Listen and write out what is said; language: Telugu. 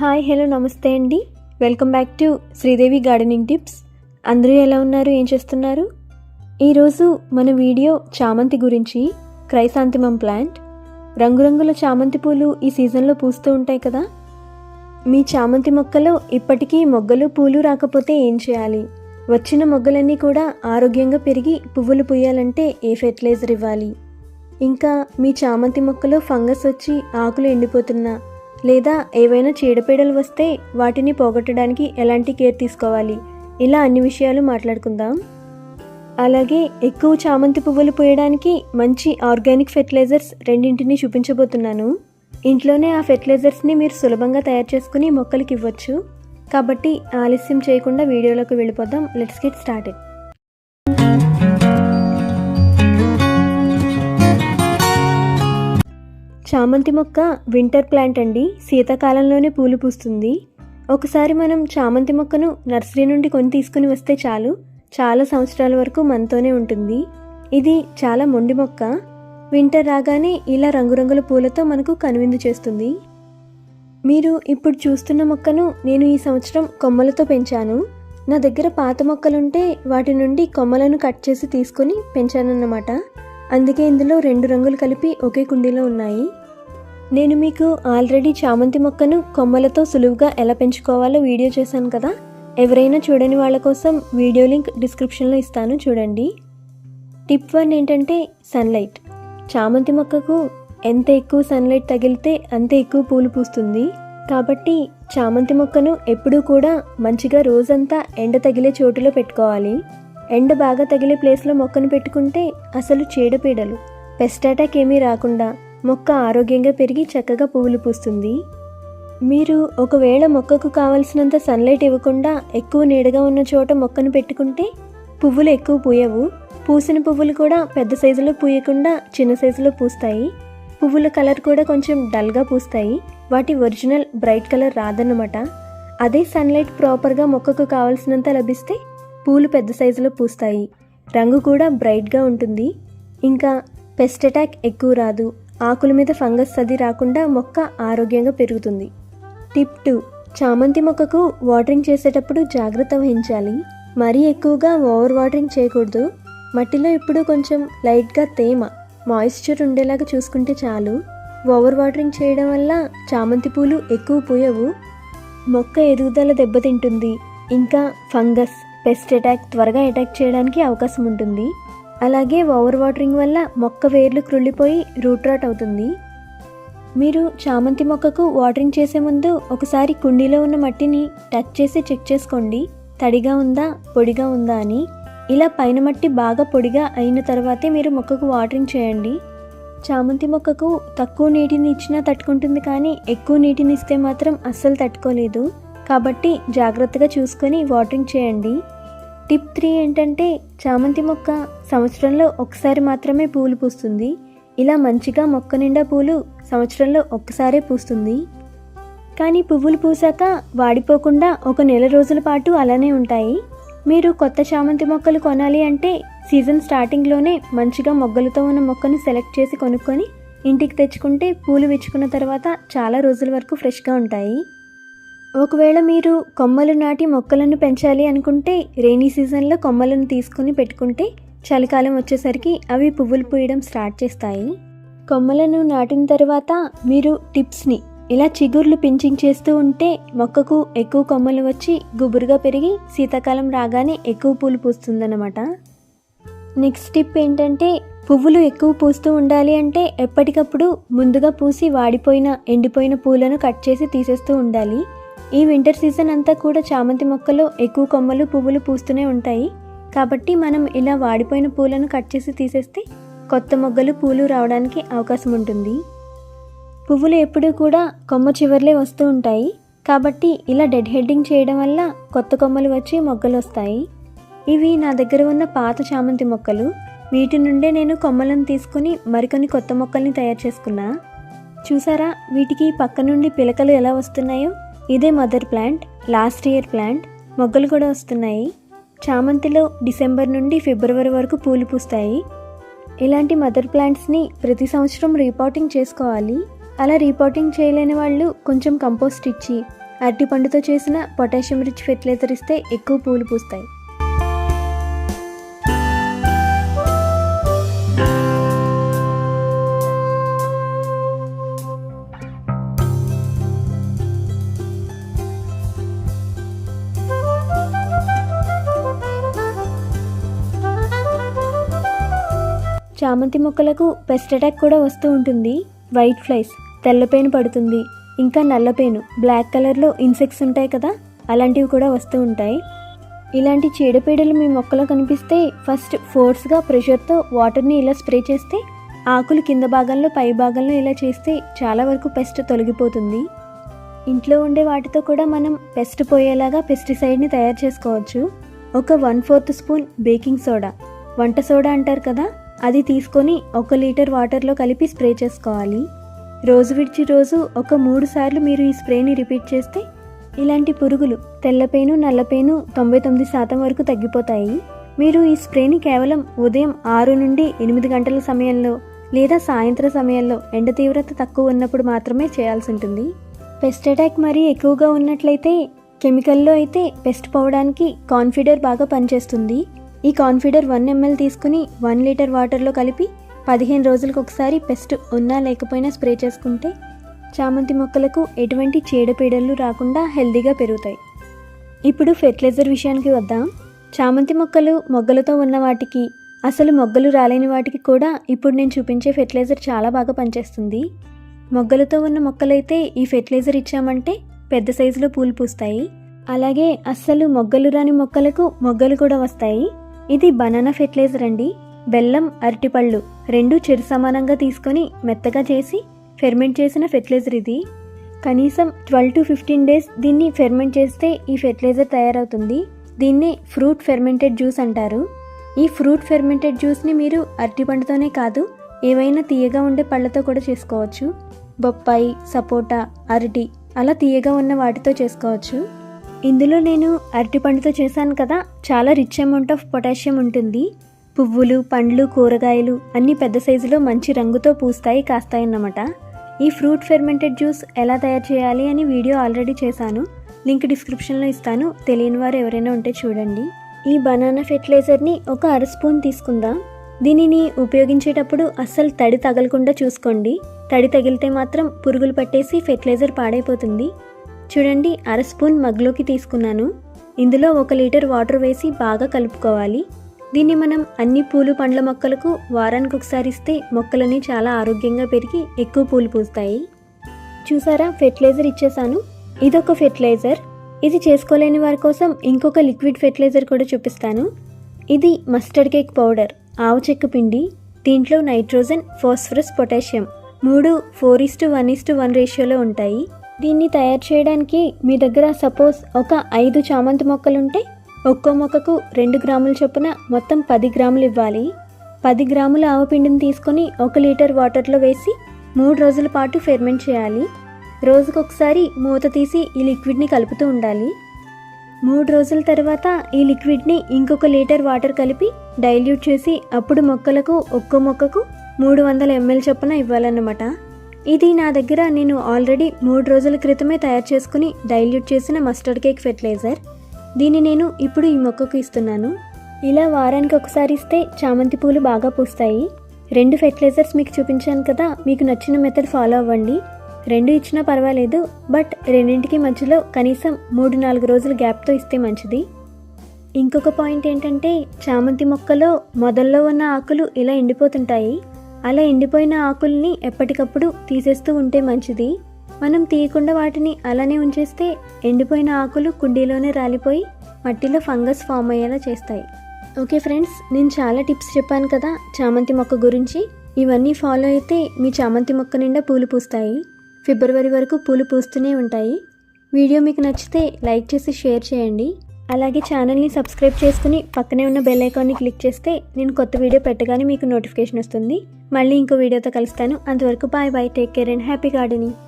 హాయ్ హలో నమస్తే అండి. Welcome back to Sridevi gardening tips. అందరూ ఎలా ఉన్నారు? ఏం చేస్తున్నారు? ఈరోజు మన వీడియో చామంతి గురించి క్రైసాంతిమం ప్లాంట్. రంగురంగుల చామంతి పూలు ఈ సీజన్లో పూస్తూ ఉంటాయి కదా? మీ చామంతి మొక్కలో ఇప్పటికీ మొగ్గలు పూలు రాకపోతే ఏం చేయాలి? వచ్చిన మొగ్గలన్నీ కూడా ఆరోగ్యంగా పెరిగి పువ్వులు పూయాలంటే ఏ ఫెర్టిలైజర్ ఇవ్వాలి? ఇంకా మీ చామంతి మొక్కలో ఫంగస్ వచ్చి ఆకులు ఎండిపోతున్నా లేదా ఏవైనా చీడపీడలు వస్తే వాటిని పోగొట్టడానికి ఎలాంటి కేర్ తీసుకోవాలి? ఇలా అన్ని విషయాలు మాట్లాడుకుందాం. అలాగే ఎక్కువ చామంతి పువ్వులు పూయడానికి మంచి ఆర్గానిక్ ఫెర్టిలైజర్స్ రెండింటిని చూపించబోతున్నాను. ఇంట్లోనే ఆ ఫెర్టిలైజర్స్ని మీరు సులభంగా తయారు చేసుకుని మొక్కలకి ఇవ్వచ్చు. కాబట్టి ఆలస్యం చేయకుండా వీడియోలోకి వెళ్ళిపోదాం. Let's get started. చామంతి మొక్క వింటర్ ప్లాంట్ అండి. శీతాకాలంలోనే పూలు పూస్తుంది. ఒకసారి మనం చామంతి మొక్కను నర్సరీ నుండి కొని తీసుకుని వస్తే చాలు. చాలా సంవత్సరాల వరకు మనతోనే ఉంటుంది. ఇది చాలా మొండి మొక్క. వింటర్ రాగానే ఇలా రంగురంగుల పూలతో మనకు కనువిందు చేస్తుంది. మీరు ఇప్పుడు చూస్తున్న మొక్కను నేను ఈ సంవత్సరం కొమ్మలతో పెంచాను. నా దగ్గర పాత మొక్కలుంటే వాటి నుండి కొమ్మలను కట్ చేసి తీసుకొని పెంచానన్నమాట. అందుకే ఇందులో రెండు రంగులు కలిపి ఒకే కుండీలో ఉన్నాయి. నేను మీకు ఆల్రెడీ చామంతి మొక్కను కొమ్మలతో సులువుగా ఎలా పెంచుకోవాలో వీడియో చేశాను కదా? ఎవరైనా చూడని వాళ్ళ కోసం వీడియో లింక్ డిస్క్రిప్షన్లో ఇస్తాను చూడండి. టిప్ వన్ ఏంటంటే సన్లైట్. చామంతి మొక్కకు ఎంత ఎక్కువ సన్లైట్ తగిలితే అంత ఎక్కువ పూలు పూస్తుంది. కాబట్టి చామంతి మొక్కను ఎప్పుడూ కూడా మంచిగా రోజంతా ఎండ తగిలే చోటులో పెట్టుకోవాలి. ఎండ బాగా తగిలే ప్లేస్లో మొక్కను పెట్టుకుంటే అసలు చీడపీడలు పెస్ట్ అటాక్ ఏమీ రాకుండా మొక్క ఆరోగ్యంగా పెరిగి చక్కగా పువ్వులు పూస్తుంది. మీరు ఒకవేళ మొక్కకు కావలసినంత సన్లైట్ ఇవ్వకుండా ఎక్కువ నీడగా ఉన్న చోట మొక్కను పెట్టుకుంటే పువ్వులు ఎక్కువ పూయవు. పూసిన పువ్వులు కూడా పెద్ద సైజులో పూయకుండా చిన్న సైజులో పూస్తాయి. పువ్వుల కలర్ కూడా కొంచెం డల్గా పూస్తాయి. వాటి ఒరిజినల్ బ్రైట్ కలర్ రాదన్నమాట. అదే సన్లైట్ ప్రాపర్గా మొక్కకు కావలసినంత లభిస్తే పూలు పెద్ద సైజులో పూస్తాయి. రంగు కూడా బ్రైట్గా ఉంటుంది. ఇంకా పెస్ట్ అటాక్ ఎక్కువ రాదు. ఆకుల మీద ఫంగస్ అది రాకుండా మొక్క ఆరోగ్యంగా పెరుగుతుంది. టిప్ టూ చామంతి మొక్కకు వాటరింగ్ చేసేటప్పుడు జాగ్రత్త వహించాలి. మరీ ఎక్కువగా ఓవర్ వాటరింగ్ చేయకూడదు. మట్టిలో ఇప్పుడు కొంచెం లైట్గా తేమ మాయిశ్చర్ ఉండేలాగా చూసుకుంటే చాలు. ఓవర్ వాటరింగ్ చేయడం వల్ల చామంతి పూలు ఎక్కువ పూయవు. మొక్క ఎదుగుదల దెబ్బతింటుంది. ఇంకా ఫంగస్ పెస్ట్ అటాక్ త్వరగా అటాక్ చేయడానికి అవకాశం ఉంటుంది. అలాగే ఓవర్ వాటరింగ్ వల్ల మొక్క వేర్లు క్రుళ్ళిపోయి రూట్ రాట్ అవుతుంది. మీరు చామంతి మొక్కకు వాటరింగ్ చేసే ముందు ఒకసారి కుండీలో ఉన్న మట్టిని టచ్ చేసి చెక్ చేసుకోండి. తడిగా ఉందా పొడిగా ఉందా అని. ఇలా పైన మట్టి బాగా పొడిగా అయిన తర్వాతే మీరు మొక్కకు వాటరింగ్ చేయండి. చామంతి మొక్కకు తక్కువ నీటిని ఇచ్చినా తట్టుకుంటుంది కానీ ఎక్కువ నీటిని ఇస్తే మాత్రం అస్సలు తట్టుకోలేదు. కాబట్టి జాగ్రత్తగా చూసుకొని వాటరింగ్ చేయండి. టిప్ త్రీ ఏంటంటే చామంతి మొక్క సంవత్సరంలో ఒకసారి మాత్రమే పూలు పూస్తుంది. ఇలా మంచిగా మొక్క నిండా పూలు సంవత్సరంలో ఒక్కసారే పూస్తుంది. కానీ పువ్వులు పూసాక వాడిపోకుండా ఒక నెల రోజుల పాటు అలానే ఉంటాయి. మీరు కొత్త చామంతి మొక్కలు కొనాలి అంటే సీజన్ స్టార్టింగ్లోనే మంచిగా మొగ్గలతో ఉన్న మొక్కను సెలెక్ట్ చేసి కొనుక్కొని ఇంటికి తెచ్చుకుంటే పూలు విచ్చుకున్న తర్వాత చాలా రోజుల వరకు ఫ్రెష్గా ఉంటాయి. ఒకవేళ మీరు కొమ్మలు నాటి మొక్కలను పెంచాలి అనుకుంటే రెయినీ సీజన్లో కొమ్మలను తీసుకుని పెట్టుకుంటే చలికాలం వచ్చేసరికి అవి పువ్వులు పూయడం స్టార్ట్ చేస్తాయి. కొమ్మలను నాటిన తర్వాత మీరు టిప్స్ని ఇలా చిగుర్లు పించింగ్ చేస్తూ ఉంటే మొక్కకు ఎక్కువ కొమ్మలు వచ్చి గుబురుగా పెరిగి శీతాకాలం రాగానే ఎక్కువ పూలు పూస్తుందన్నమాట. నెక్స్ట్ టిప్ ఏంటంటే పువ్వులు ఎక్కువ పూస్తూ ఉండాలి అంటే ఎప్పటికప్పుడు ముందుగా పూసి వాడిపోయిన ఎండిపోయిన పూలను కట్ చేసి తీసేస్తూ ఉండాలి. ఈ వింటర్ సీజన్ అంతా కూడా చామంతి మొక్కలో ఎక్కువ కొమ్మలు పువ్వులు పూస్తూనే ఉంటాయి. కాబట్టి మనం ఇలా వాడిపోయిన పూలను కట్ చేసి తీసేస్తే కొత్త మొగ్గలు పూలు రావడానికి అవకాశం ఉంటుంది. పువ్వులు ఎప్పుడూ కూడా కొమ్మ చివర్లే వస్తూ ఉంటాయి. కాబట్టి ఇలా డెడ్ హెడ్డింగ్ చేయడం వల్ల కొత్త కొమ్మలు వచ్చి మొగ్గలు వస్తాయి. ఇవి నా దగ్గర ఉన్న పాత చామంతి మొక్కలు. వీటి నుండే నేను కొమ్మలను తీసుకుని మరికొన్ని కొత్త మొక్కల్ని తయారు చేసుకున్నా. చూసారా? వీటికి పక్క నుండి పిలకలు ఎలా వస్తున్నాయో? ఇదే mother plant last year plant. మొగ్గలు కూడా వస్తున్నాయి. చామంతిలో డిసెంబర్ నుండి ఫిబ్రవరి వరకు పూలు పూస్తాయి. ఇలాంటి మదర్ ప్లాంట్స్ని ప్రతి సంవత్సరం రీపాటింగ్ చేసుకోవాలి. అలా రీపాటింగ్ చేయలేని వాళ్ళు కొంచెం కంపోస్ట్ ఇచ్చి అరటిపండుతో చేసిన పొటాషియం రిచ్ ఫెర్టిలైజర్ ఇస్తే ఎక్కువ పూలు పూస్తాయి. చామంతి మొక్కలకు పెస్ట్ అటాక్ కూడా వస్తూ ఉంటుంది. వైట్ ఫ్లైస్ తెల్లపేను పడుతుంది. ఇంకా నల్లపేను బ్లాక్ కలర్లో ఇన్సెక్ట్స్ ఉంటాయి కదా అలాంటివి కూడా వస్తూ ఉంటాయి. ఇలాంటి చీడపీడలు మీ మొక్కలో కనిపిస్తే ఫస్ట్ ఫోర్స్గా ప్రెషర్తో వాటర్ని ఇలా స్ప్రే చేస్తే ఆకులు కింద భాగంలో పై భాగంలో ఇలా చేస్తే చాలా వరకు పెస్ట్ తొలగిపోతుంది. ఇంట్లో ఉండే వాటితో కూడా మనం పెస్ట్ పోయేలాగా పెస్టిసైడ్ని తయారు చేసుకోవచ్చు. ఒక one fourth spoon baking soda వంట సోడా అంటారు కదా అది తీసుకొని ఒక లీటర్ వాటర్లో కలిపి స్ప్రే చేసుకోవాలి. రోజు విడిచి రోజు ఒక మూడు సార్లు మీరు ఈ స్ప్రేని రిపీట్ చేస్తే ఇలాంటి పురుగులు తెల్లపేను నల్లపేను తొంభై తొమ్మిది శాతం వరకు తగ్గిపోతాయి. మీరు ఈ స్ప్రేని కేవలం ఉదయం ఆరు నుండి ఎనిమిది గంటల సమయంలో లేదా సాయంత్ర సమయంలో ఎండ తీవ్రత తక్కువ ఉన్నప్పుడు మాత్రమే చేయాల్సి ఉంటుంది. పెస్ట్ అటాక్ మరీ ఎక్కువగా ఉన్నట్లయితే కెమికల్లో అయితే పెస్ట్ పోవడానికి కాన్ఫిడర్ బాగా పనిచేస్తుంది. ఈ కాన్ఫిడర్ వన్ ఎంఎల్ తీసుకుని వన్ లీటర్ వాటర్లో కలిపి పదిహేను రోజులకు ఒకసారి పెస్ట్ ఉన్నా లేకపోయినా స్ప్రే చేసుకుంటే చామంతి మొక్కలకు ఎటువంటి చీడపీడలు రాకుండా హెల్దీగా పెరుగుతాయి. ఇప్పుడు ఫెర్టిలైజర్ విషయానికి వద్దాం. చామంతి మొక్కలు మొగ్గలతో ఉన్న వాటికి అసలు మొగ్గలు రాలేని వాటికి కూడా ఇప్పుడు నేను చూపించే ఫెర్టిలైజర్ చాలా బాగా పనిచేస్తుంది. మొగ్గలతో ఉన్న మొక్కలైతే ఈ ఫెర్టిలైజర్ ఇచ్చామంటే పెద్ద సైజులో పూలు పూస్తాయి. అలాగే అస్సలు మొగ్గలు రాని మొక్కలకు మొగ్గలు కూడా వస్తాయి. ఇది బనానా ఫెర్టిలైజర్ అండి. బెల్లం అరటిపళ్ళు రెండు చెరు సమానంగా తీసుకొని మెత్తగా చేసి ఫెర్మెంట్ చేసిన ఫెర్టిలైజర్ ఇది. కనీసం ట్వెల్వ్ టు ఫిఫ్టీన్ డేస్ దీన్ని ఫెర్మెంట్ చేస్తే ఈ ఫెర్టిలైజర్ తయారవుతుంది. దీన్ని ఫ్రూట్ ఫెర్మెంటెడ్ జ్యూస్ అంటారు. ఈ ఫ్రూట్ ఫెర్మెంటెడ్ జ్యూస్ని మీరు అరటిపండుతోనే కాదు ఏవైనా తీయగా ఉండే పళ్ళతో కూడా చేసుకోవచ్చు. బొప్పాయి సపోటా అరటి అలా తీయగా ఉన్న వాటితో చేసుకోవచ్చు. ఇందులో నేను అరటిపండుతో చేశాను కదా చాలా రిచ్ అమౌంట్ ఆఫ్ పొటాషియం ఉంటుంది. పువ్వులు పండ్లు కూరగాయలు అన్ని పెద్ద సైజులో మంచి రంగుతో పూస్తాయి కాస్తాయన్నమాట ఈ ఫ్రూట్ ఫెర్మెంటెడ్ జ్యూస్ ఎలా తయారు చేయాలి అని వీడియో ఆల్రెడీ చేశాను. లింక్ డిస్క్రిప్షన్లో ఇస్తాను. తెలియని వారు ఎవరైనా ఉంటే చూడండి. ఈ బనానా ఫెర్టిలైజర్ని ఒక అర స్పూన్ తీసుకుందాం. దీనిని ఉపయోగించేటప్పుడు అస్సలు తడి తగలకుండా చూసుకోండి. తడి తగిలితే మాత్రం పురుగులు పట్టేసి ఫెర్టిలైజర్ పాడైపోతుంది. చూడండి అర స్పూన్ మగ్లోకి తీసుకున్నాను. ఇందులో ఒక లీటర్ వాటర్ వేసి బాగా కలుపుకోవాలి. దీన్ని మనం అన్ని పూలు పండ్ల మొక్కలకు వారానికి ఒకసారి ఇస్తే మొక్కలని చాలా ఆరోగ్యంగా పెరిగి ఎక్కువ పూలు పూస్తాయి. చూసారా ఫెర్టిలైజర్ ఇచ్చేసాను. ఇదొక ఫెర్టిలైజర్. ఇది చేసుకోలేని వారి కోసం ఇంకొక లిక్విడ్ ఫెర్టిలైజర్ కూడా చూపిస్తాను. ఇది మస్టర్డ్ కేక్ పౌడర్ ఆవు చెక్క పిండి దీంట్లో నైట్రోజన్ ఫాస్ఫరస్ పొటాషియం. మూడు four is to one is to one రేషియోలో ఉంటాయి. దీన్ని తయారు చేయడానికి మీ దగ్గర సపోజ్ ఒక ఐదు చామంతి మొక్కలుంటే ఒక్కో మొక్కకు రెండు గ్రాముల చొప్పున మొత్తం పది గ్రాములు ఇవ్వాలి. పది గ్రాముల ఆవపిండిని తీసుకొని ఒక లీటర్ వాటర్లో వేసి మూడు రోజుల పాటు ఫెర్మెంట్ చేయాలి. రోజుకొకసారి మూత తీసి ఈ లిక్విడ్ని కలుపుతూ ఉండాలి. మూడు రోజుల తర్వాత ఈ లిక్విడ్ని ఇంకొక లీటర్ వాటర్ కలిపి డైల్యూట్ చేసి అప్పుడు మొక్కలకు ఒక్కో మొక్కకు మూడు వందల ఎంఎల్ చొప్పున ఇవ్వాలన్నమాట. ఇది నా దగ్గర నేను ఆల్రెడీ మూడు రోజుల క్రితమే తయారు చేసుకుని డైల్యూట్ చేసిన మస్టర్డ్ కేక్ ఫెర్టిలైజర్. దీన్ని నేను ఇప్పుడు ఈ మొక్కకు ఇస్తున్నాను. ఇలా వారానికి ఒకసారి ఇస్తే చామంతి పూలు బాగా పూస్తాయి. రెండు ఫెర్టిలైజర్స్ మీకు చూపించాను కదా మీకు నచ్చిన మెథడ్ ఫాలో అవ్వండి. రెండు ఇచ్చినా పర్వాలేదు బట్ రెండింటికి మధ్యలో కనీసం మూడు నాలుగు రోజుల గ్యాప్తో ఇస్తే మంచిది. ఇంకొక పాయింట్ ఏంటంటే చామంతి మొక్కలో మొదల్లో ఉన్న ఆకులు ఇలా ఎండిపోతుంటాయి. అలా ఎండిపోయిన ఆకుల్ని ఎప్పటికప్పుడు తీసేస్తూ ఉంటే మంచిది. మనం తీయకుండా వాటిని అలానే ఉంచేస్తే ఎండిపోయిన ఆకులు కుండీలోనే రాలిపోయి మట్టిలో ఫంగస్ ఫామ్ అయ్యేలా చేస్తాయి. ఓకే ఫ్రెండ్స్ నేను చాలా టిప్స్ చెప్పాను కదా చామంతి మొక్క గురించి. ఇవన్నీ ఫాలో అయితే మీ చామంతి మొక్క నిండా పూలు పూస్తాయి. ఫిబ్రవరి వరకు పూలు పూస్తూనే ఉంటాయి. వీడియో మీకు నచ్చితే లైక్ చేసి షేర్ చేయండి. అలాగే ఛానల్ని సబ్స్క్రైబ్ చేసుకుని పక్కనే ఉన్న బెల్ ఐకాన్ని క్లిక్ చేస్తే నేను కొత్త వీడియో పెట్టగానే మీకు నోటిఫికేషన్ వస్తుంది. మళ్ళీ ఇంకో వీడియోతో కలుస్తాను. అంతవరకు bye bye take care and happy gardening.